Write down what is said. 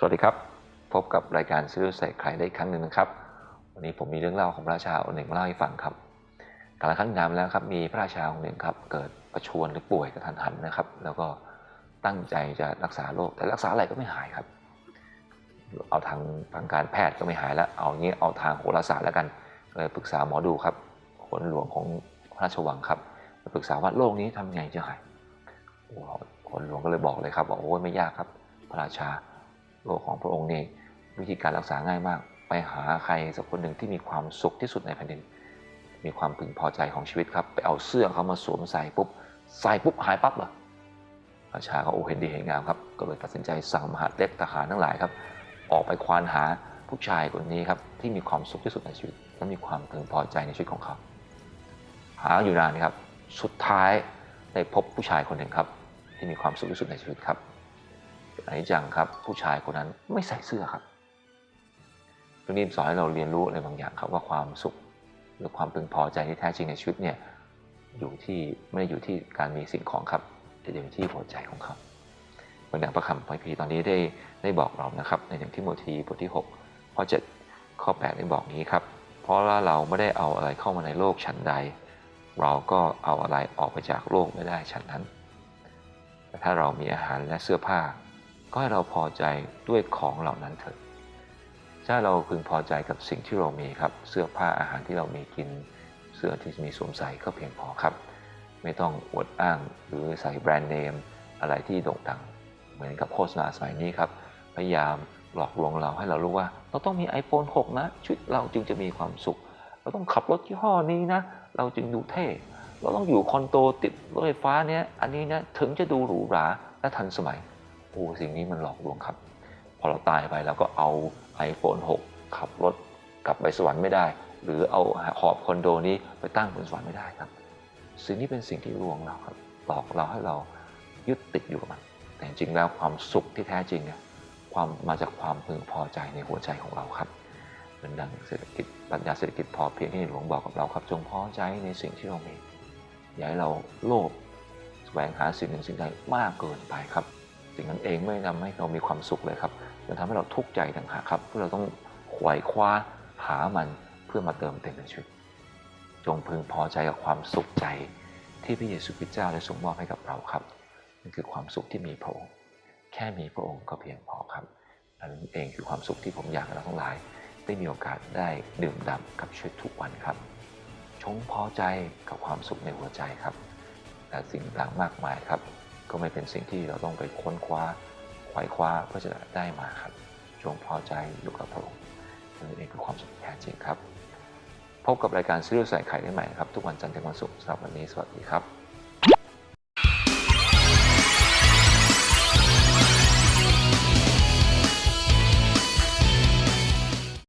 สวัสดีครับ พบกับรายการซื้อใส่ใครได้ครั้งหนึ่งนะครับ วันนี้ผมมีเรื่องเล่าของพระราชาองค์หนึ่งเล่าให้ฟังครับกาลครั้งนานมแล้วครับมีพระราชาองค์หนึ่งครับเกิดประชวรหรือป่วยกระทันหันนะครับ แล้วก็ตั้งใจจะรักษาโรคแต่รักษาอะไรก็ไม่หายครับ เอาทางทางการแพทย์ก็ไม่หายแล้ว เอางี้เอาทางโหราศาสตร์แล้วกันเลยปรึกษาหมอดูครับขนหลวงของพระราชวังครับปรึกษาว่าโรคนี้ทำไงจะหายโอ้ขนหลวงก็เลยบอกเลยครับบอกโอ้ยไม่ยากครับ พระราชา โรคของพระองค์นี่วิธีการรักษาง่ายมาก ไปหาใครสักคนหนึ่งที่มีความสุขที่สุดในแผ่นดิน มีความพึงพอใจของชีวิตครับ ไปเอาเสื้อเขามาสวมใส่ปุ๊บใส่ปุ๊บหายปั๊บเลยพระชาก็โอ้เห็นดีเห็นงามครับก็เลยตัดสินใจสั่งมหาเล็กทหารทั้งหลายครับ ออกไปควานหาผู้ชายคนนี้ครับที่มีความสุขที่สุดในชีวิต และมีความพึงพอใจในชีวิตของเขา หาอยู่นานครับ สุดท้ายได้พบผู้ชายคนหนึ่งครับ ที่มีความสุขที่สุดในชีวิตครับ อันนี้จังครับ ผู้ชายคนนั้นไม่ใส่เสื้อครับตรงนี้สอนให้เราเรียนรู้อะไรบางอย่างครับว่าความสุข หรือความพึงพอใจที่แท้จริงในชีวิตเนี่ยอยู่ที่ไม่ได้อยู่ที่การมีสิ่งของครับ แต่อยู่ที่หัวใจของเขาบางอย่างพระคำพระพีตอนนี้ได้ได้บอกเรานะครับในหนึ่งที่โมธีบทที่6ข้อ7ข้อ8ได้บอกนี้ครับ เพราะว่าเราไม่ได้เอาอะไรเข้ามาในโลกชั้นใด เราก็เอาอะไรออกไปจากโลกไม่ได้ชั้นนั้นแต่ถ้าเรามีอาหารและเสื้อผ้า ก็ให้เราพอใจด้วยของเหล่านั้นเถิดถ้าเราพึงพอใจกับสิ่งที่เรามีครับ เสื้อผ้าอาหารที่เรามีกิน เสื้อที่มีสวมใส่ก็เพียงพอครับ ไม่ต้องอวดอ้างหรือใส่แบรนด์เนมอะไรที่โด่งดัง เหมือนกับโฆษณาสมัยนี้ครับพยายามหลอกลวงเราให้เรารู้ว่า เราต้องมี iPhone 6 นะชีวิตเราจึงจะมีความสุข เราต้องขับรถยี่ห้อนี้นะ เราจึงดูเท่ เราต้องอยู่คอนโดติดรถไฟฟ้าเนี้ยอันนี้นะถึงจะดูหรูหราและทันสมัย อ้สิ่งนี้มันหลอกลวงครับ พอเราตายไปเราก็เอา iPhone 6 ขับรถกลับไปสวรรค์ไม่ได้ หรือเอาหอบคอนโดนี้ไปตั้งบนสวรรค์ไม่ได้ครับ สิ่งนี้เป็นสิ่งที่ลวงเราครับหลอกเราให้เรายึดติดอยู่กับมัน แต่จริงแล้วความสุขที่แท้จริงเนี่ยความมาจากความพึงพอใจในหัวใจของเราครับเป็นดังเศรษฐกิจปรัชญาเศรษฐกิจพอเพียงที่หลวงบอกกับเราครับจงพอใจในสิ่งที่เรามีอย่าให้เราโลภแสวงหาสิ่งหนึ่งสิ่งใดมากเกินไปครับ สิ่งนั้นเองไม่ทำให้เรามีความสุขเลยครับจะทำให้เราทุกข์ใจต่างหากครับเพื่อเราต้องขวายคว้าหามันเพื่อมาเติมเต็มในชีวิต จงพึงพอใจกับความสุขใจที่พระเยซูคริสต์เจ้าได้ทรงมอบให้กับเราครับนั่นคือความสุขที่มีพระองค์แค่มีพระองค์ก็เพียงพอครับอันนั้นเองคือความสุขที่ผมอยากให้เราทั้งหลาย ได้มีโอกาสได้ดื่มด่ำกับชีวิตทุกวันครับ ชงพอใจกับความสุขในหัวใจครับแต่สิ่งต่างมากมายครับ ก็ไม่เป็นสิ่งที่เราต้องไปค้นคว้าไขว่คว้าเพื่อจะได้มาครับ จงพอใจอยู่กับพระองค์นั่นเองคือความสุขแท้จริงครับ พบกับรายการซีรีส์ใส่ไข่ได้ใหม่นะครับ ทุกวันจันทร์ถึงวันศุกร์สำหรับวันนี้สวัสดีครับ